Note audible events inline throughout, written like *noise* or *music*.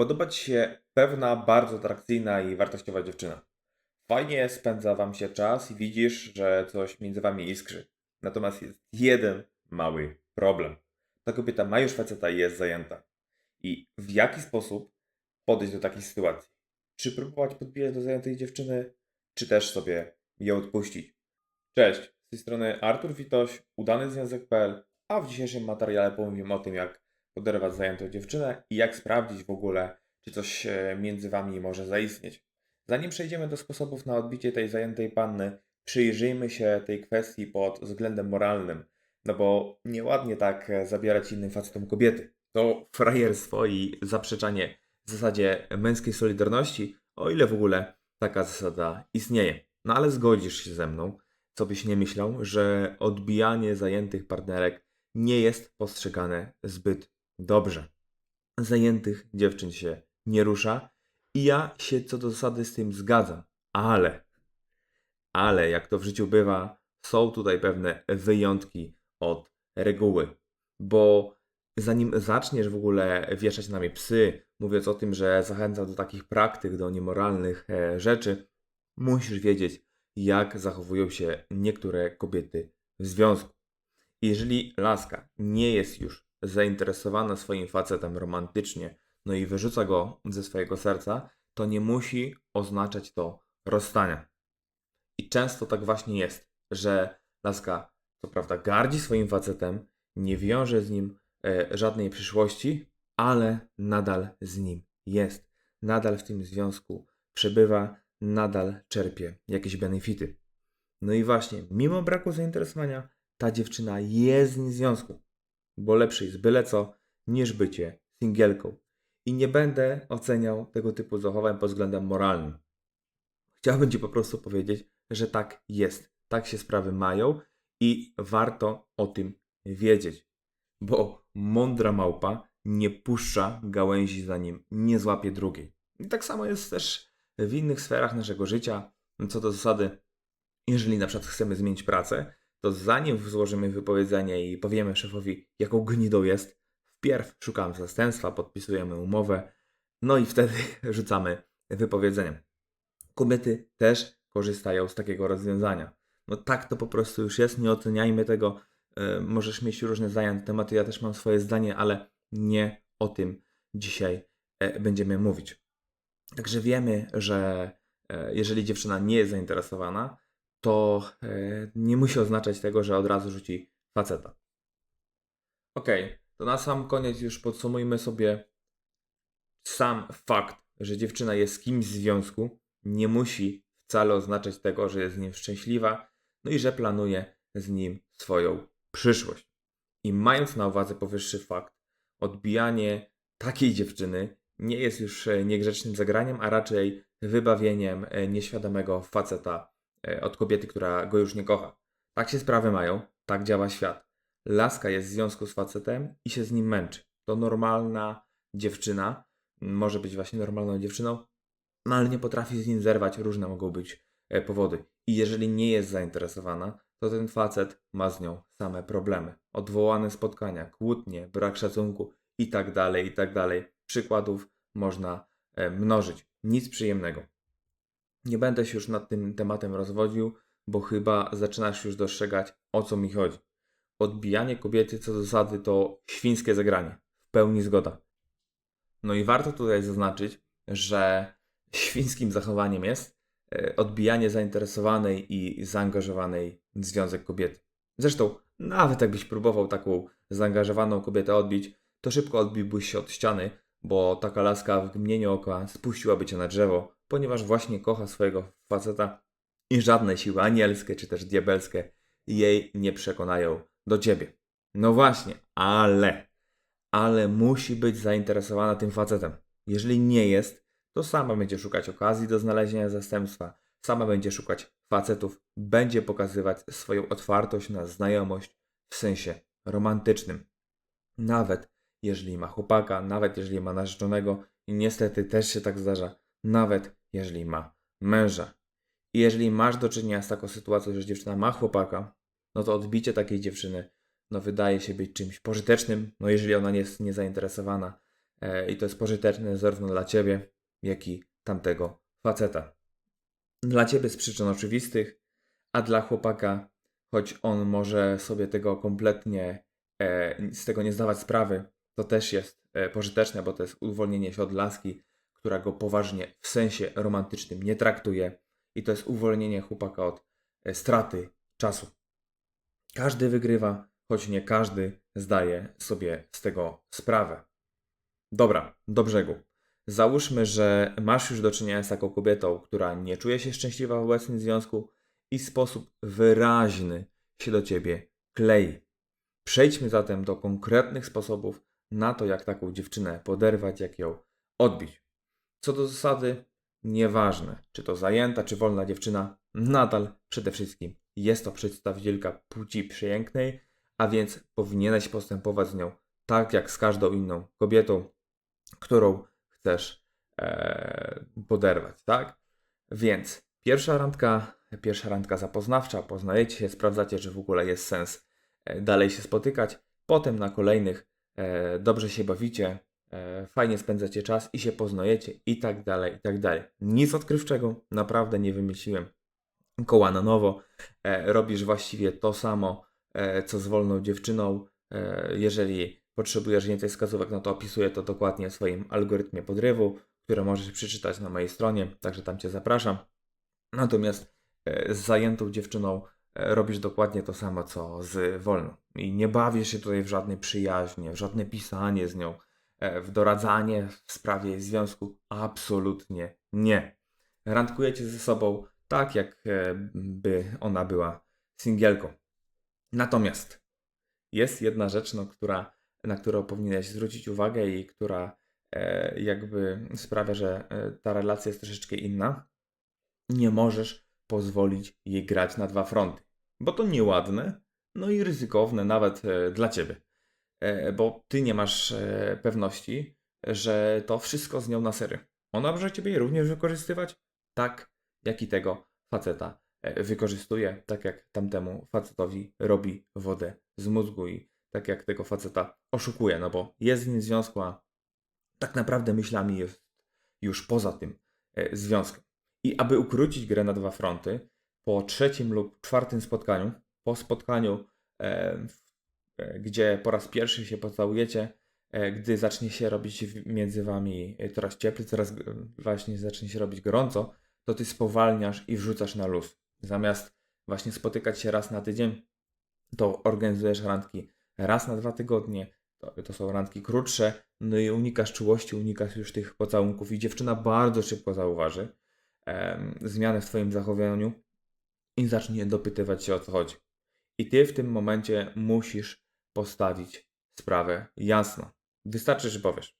Podoba Ci się pewna bardzo atrakcyjna i wartościowa dziewczyna. Fajnie spędza Wam się czas i widzisz, że coś między Wami iskrzy. Natomiast jest jeden mały problem. Ta kobieta ma już faceta i jest zajęta. I w jaki sposób podejść do takiej sytuacji? Czy próbować podbijać do zajętej dziewczyny, czy też sobie ją odpuścić? Cześć, z tej strony Artur Witoś, udany związek.pl, a w dzisiejszym materiale powiem o tym, jak poderwać zajętą dziewczynę i jak sprawdzić w ogóle, czy coś e, między Wami może zaistnieć. Zanim przejdziemy do sposobów na odbicie tej zajętej panny, przyjrzyjmy się tej kwestii pod względem moralnym, no bo nieładnie tak e, zabierać innym facetom kobiety. To frajerstwo i zaprzeczanie w zasadzie męskiej solidarności, o ile w ogóle taka zasada istnieje. No ale zgodzisz się ze mną, co byś nie myślał, że odbijanie zajętych partnerek nie jest postrzegane zbyt dobrze. Zajętych dziewczyn się nie rusza i ja się co do zasady z tym zgadzam, ale, ale jak to w życiu bywa, są tutaj pewne wyjątki od reguły, bo zanim zaczniesz w ogóle wieszać na mnie psy, mówiąc o tym, że zachęca do takich praktyk, do niemoralnych e, rzeczy, musisz wiedzieć, jak zachowują się niektóre kobiety w związku. Jeżeli laska nie jest już zainteresowana swoim facetem romantycznie, no i wyrzuca go ze swojego serca, to nie musi oznaczać to rozstania. I często tak właśnie jest, że laska co prawda gardzi swoim facetem, nie wiąże z nim e, żadnej przyszłości, ale nadal z nim jest. Nadal w tym związku przebywa, nadal czerpie jakieś benefity. No i właśnie, mimo braku zainteresowania, ta dziewczyna jest w nim związku, bo lepsze jest byle co, niż bycie singielką. I nie będę oceniał tego typu zachowań pod względem moralnym. Chciałbym Ci po prostu powiedzieć, że tak jest. Tak się sprawy mają i warto o tym wiedzieć. Bo mądra małpa nie puszcza gałęzi zanim nie złapie drugiej. I tak samo jest też w innych sferach naszego życia. Co do zasady, jeżeli na przykład chcemy zmienić pracę, to zanim złożymy wypowiedzenie i powiemy szefowi, jaką gnidą jest, wpierw szukamy zastępstwa, podpisujemy umowę, no i wtedy *laughs* rzucamy wypowiedzeniem. Kobiety też korzystają z takiego rozwiązania. No tak to po prostu już jest, nie oceniajmy tego. Yy, możesz mieć różne zdania na temat, ja też mam swoje zdanie, ale nie o tym dzisiaj e, będziemy mówić. Także wiemy, że e, jeżeli dziewczyna nie jest zainteresowana, to e, nie musi oznaczać tego, że od razu rzuci faceta. Ok, to na sam koniec już podsumujmy sobie sam fakt, że dziewczyna jest z kimś w związku, nie musi wcale oznaczać tego, że jest z nim szczęśliwa, no i że planuje z nim swoją przyszłość. I mając na uwadze powyższy fakt, odbijanie takiej dziewczyny nie jest już e, niegrzecznym zagraniem, a raczej wybawieniem e, nieświadomego faceta od kobiety, która go już nie kocha. Tak się sprawy mają, tak działa świat. Laska jest w związku z facetem i się z nim męczy. To normalna dziewczyna, może być właśnie normalną dziewczyną, no ale nie potrafi z nim zerwać, różne mogą być powody. I jeżeli nie jest zainteresowana, to ten facet ma z nią same problemy. Odwołane spotkania, kłótnie, brak szacunku i tak dalej, i tak dalej. Przykładów można e, mnożyć. Nic przyjemnego. Nie będę się już nad tym tematem rozwodził, bo chyba zaczynasz już dostrzegać, o co mi chodzi. Odbijanie kobiety co do zasady to świńskie zagranie. W pełni zgoda. No i warto tutaj zaznaczyć, że świńskim zachowaniem jest e, odbijanie zainteresowanej i zaangażowanej w związek kobiety. Zresztą, nawet jakbyś próbował taką zaangażowaną kobietę odbić, to szybko odbiłbyś się od ściany, bo taka laska w mgnieniu oka spuściłaby cię na drzewo, ponieważ właśnie kocha swojego faceta i żadne siły anielskie czy też diabelskie jej nie przekonają do ciebie. No właśnie, ale, ale musi być zainteresowana tym facetem. Jeżeli nie jest, to sama będzie szukać okazji do znalezienia zastępstwa, sama będzie szukać facetów, będzie pokazywać swoją otwartość na znajomość w sensie romantycznym. Nawet jeżeli ma chłopaka, nawet jeżeli ma narzeczonego i niestety też się tak zdarza, nawet jeżeli ma męża. I jeżeli masz do czynienia z taką sytuacją, że dziewczyna ma chłopaka, no to odbicie takiej dziewczyny no wydaje się być czymś pożytecznym, no jeżeli ona nie jest niezainteresowana e, i to jest pożyteczne zarówno dla ciebie, jak i tamtego faceta. Dla ciebie z przyczyn oczywistych, a dla chłopaka, choć on może sobie tego kompletnie e, z tego nie zdawać sprawy, to też jest e, pożyteczne, bo to jest uwolnienie się od laski, która go poważnie w sensie romantycznym nie traktuje i to jest uwolnienie chłopaka od e, straty czasu. Każdy wygrywa, choć nie każdy zdaje sobie z tego sprawę. Dobra, do brzegu. Załóżmy, że masz już do czynienia z taką kobietą, która nie czuje się szczęśliwa w obecnym związku i w sposób wyraźny się do ciebie klei. Przejdźmy zatem do konkretnych sposobów na to, jak taką dziewczynę poderwać, jak ją odbić. Co do zasady, nieważne, czy to zajęta, czy wolna dziewczyna, nadal przede wszystkim jest to przedstawicielka płci pięknej, a więc powinieneś postępować z nią tak, jak z każdą inną kobietą, którą chcesz e, poderwać, tak? Więc pierwsza randka, pierwsza randka zapoznawcza, poznajecie się, sprawdzacie, czy w ogóle jest sens e, dalej się spotykać. Potem na kolejnych e, dobrze się bawicie, fajnie spędzacie czas i się poznajecie i tak dalej, i tak dalej. Nic odkrywczego, naprawdę nie wymyśliłem koła na nowo. E, robisz właściwie to samo, e, co z wolną dziewczyną. E, jeżeli potrzebujesz więcej wskazówek, no to opisuję to dokładnie w swoim algorytmie podrywu, które możesz przeczytać na mojej stronie, także tam Cię zapraszam. Natomiast e, z zajętą dziewczyną e, robisz dokładnie to samo, co z wolną. I nie bawisz się tutaj w żadnej przyjaźnie, w żadne pisanie z nią, e, w doradzanie w sprawie związku. Absolutnie nie. Randkujecie ze sobą tak, jak by ona była singielką. Natomiast jest jedna rzecz, no, która, na którą powinieneś zwrócić uwagę i która e, jakby sprawia, że e, ta relacja jest troszeczkę inna. Nie możesz pozwolić jej grać na dwa fronty, bo to nieładne, no i ryzykowne nawet e, dla ciebie, e, bo ty nie masz e, pewności, że to wszystko z nią na serio. Ona może ciebie również wykorzystywać, tak jak i tego faceta e, wykorzystuje, tak jak tamtemu facetowi robi wodę z mózgu i tak jak tego faceta oszukuje, no bo jest z nim w związku, a tak naprawdę myślami jest już poza tym e, związkiem. I aby ukrócić grę na dwa fronty, po trzecim lub czwartym spotkaniu, po spotkaniu, e, w- e, gdzie po raz pierwszy się pocałujecie, e, gdy zacznie się robić między wami e, coraz cieplej, coraz właśnie zacznie się robić gorąco, to ty spowalniasz i wrzucasz na luz. Zamiast właśnie spotykać się raz na tydzień, to organizujesz randki raz na dwa tygodnie. To, to są randki krótsze, no i unikasz czułości, unikasz już tych pocałunków i dziewczyna bardzo szybko zauważy em, zmianę w twoim zachowaniu i zacznie dopytywać się o co chodzi. I ty w tym momencie musisz postawić sprawę jasno. Wystarczy, że powiesz.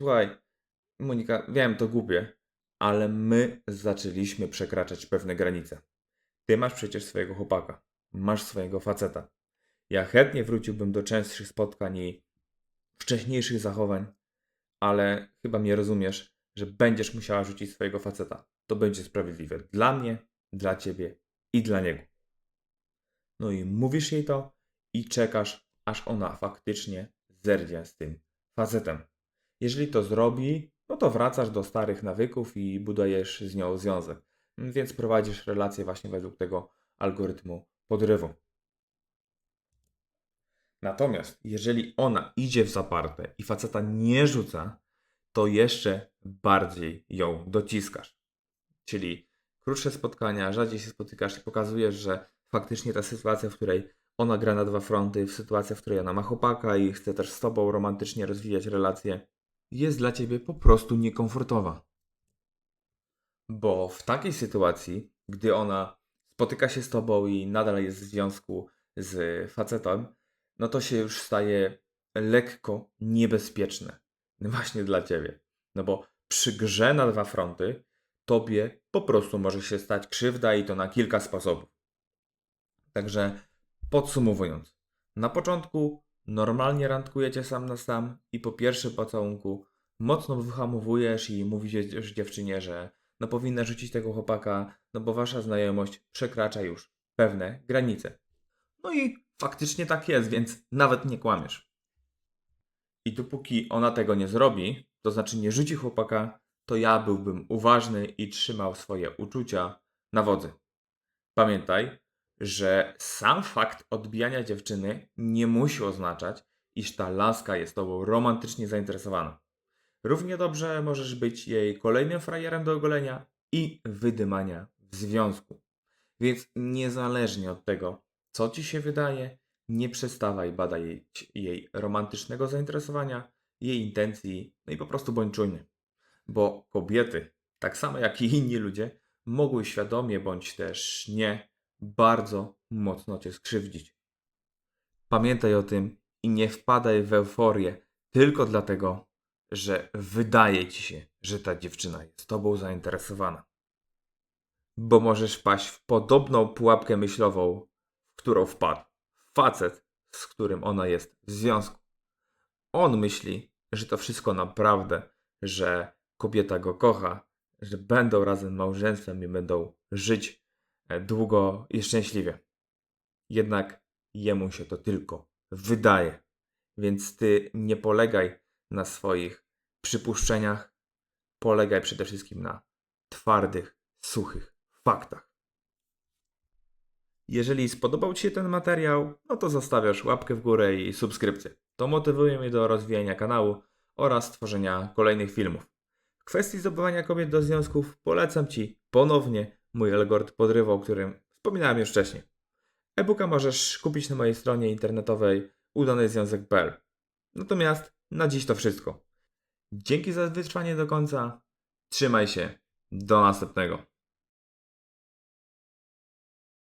Słuchaj, Monika, wiem, to głupie, ale my zaczęliśmy przekraczać pewne granice. Ty masz przecież swojego chłopaka, masz swojego faceta. Ja chętnie wróciłbym do częstszych spotkań i wcześniejszych zachowań, ale chyba mnie rozumiesz, że będziesz musiała rzucić swojego faceta. To będzie sprawiedliwe dla mnie, dla ciebie i dla niego. No i mówisz jej to i czekasz, aż ona faktycznie zerwie z tym facetem. Jeżeli to zrobi, no to wracasz do starych nawyków i budujesz z nią związek. Więc prowadzisz relację właśnie według tego algorytmu podrywu. Natomiast jeżeli ona idzie w zaparte i faceta nie rzuca, to jeszcze bardziej ją dociskasz. Czyli krótsze spotkania, rzadziej się spotykasz i pokazujesz, że faktycznie ta sytuacja, w której ona gra na dwa fronty, w sytuacji, w której ona ma chłopaka i chce też z tobą romantycznie rozwijać relacje, jest dla ciebie po prostu niekomfortowa. Bo w takiej sytuacji, gdy ona spotyka się z tobą i nadal jest w związku z facetem, no to się już staje lekko niebezpieczne. *laughs* Właśnie dla ciebie. No bo przy grze na dwa fronty tobie po prostu może się stać krzywda i to na kilka sposobów. Także podsumowując, na początku normalnie randkujecie sam na sam i po pierwszym pocałunku mocno wyhamowujesz i mówisz dziewczynie, że no powinna rzucić tego chłopaka, no bo wasza znajomość przekracza już pewne granice. No i faktycznie tak jest, więc nawet nie kłamiesz. I dopóki ona tego nie zrobi, to znaczy nie rzuci chłopaka, to ja byłbym uważny i trzymał swoje uczucia na wodzy. Pamiętaj, że sam fakt odbijania dziewczyny nie musi oznaczać, iż ta laska jest tobą romantycznie zainteresowana. Równie dobrze możesz być jej kolejnym frajerem do ogolenia i wydymania w związku. Więc niezależnie od tego, co ci się wydaje, nie przestawaj badać jej, jej romantycznego zainteresowania, jej intencji, no i po prostu bądź czujny. Bo kobiety, tak samo jak i inni ludzie, mogły świadomie bądź też nie bardzo mocno cię skrzywdzić. Pamiętaj o tym i nie wpadaj w euforię tylko dlatego, że wydaje ci się, że ta dziewczyna jest tobą zainteresowana. Bo możesz wpaść w podobną pułapkę myślową, w którą wpadł facet, z którym ona jest w związku. On myśli, że to wszystko naprawdę, że kobieta go kocha, że będą razem małżeństwem i będą żyć długo i szczęśliwie. Jednak jemu się to tylko wydaje. Więc ty nie polegaj na swoich przypuszczeniach, polegaj przede wszystkim na twardych, suchych faktach. Jeżeli spodobał Ci się ten materiał, no to zostawiasz łapkę w górę i subskrypcję. To motywuje mnie do rozwijania kanału oraz tworzenia kolejnych filmów. W kwestii zdobywania kobiet do związków polecam Ci ponownie mój algorytm podrywu, o którym wspominałem już wcześniej. E-booka możesz kupić na mojej stronie internetowej udanezwiązek.pl. Natomiast na dziś to wszystko. Dzięki za wytrwanie do końca. Trzymaj się. Do następnego.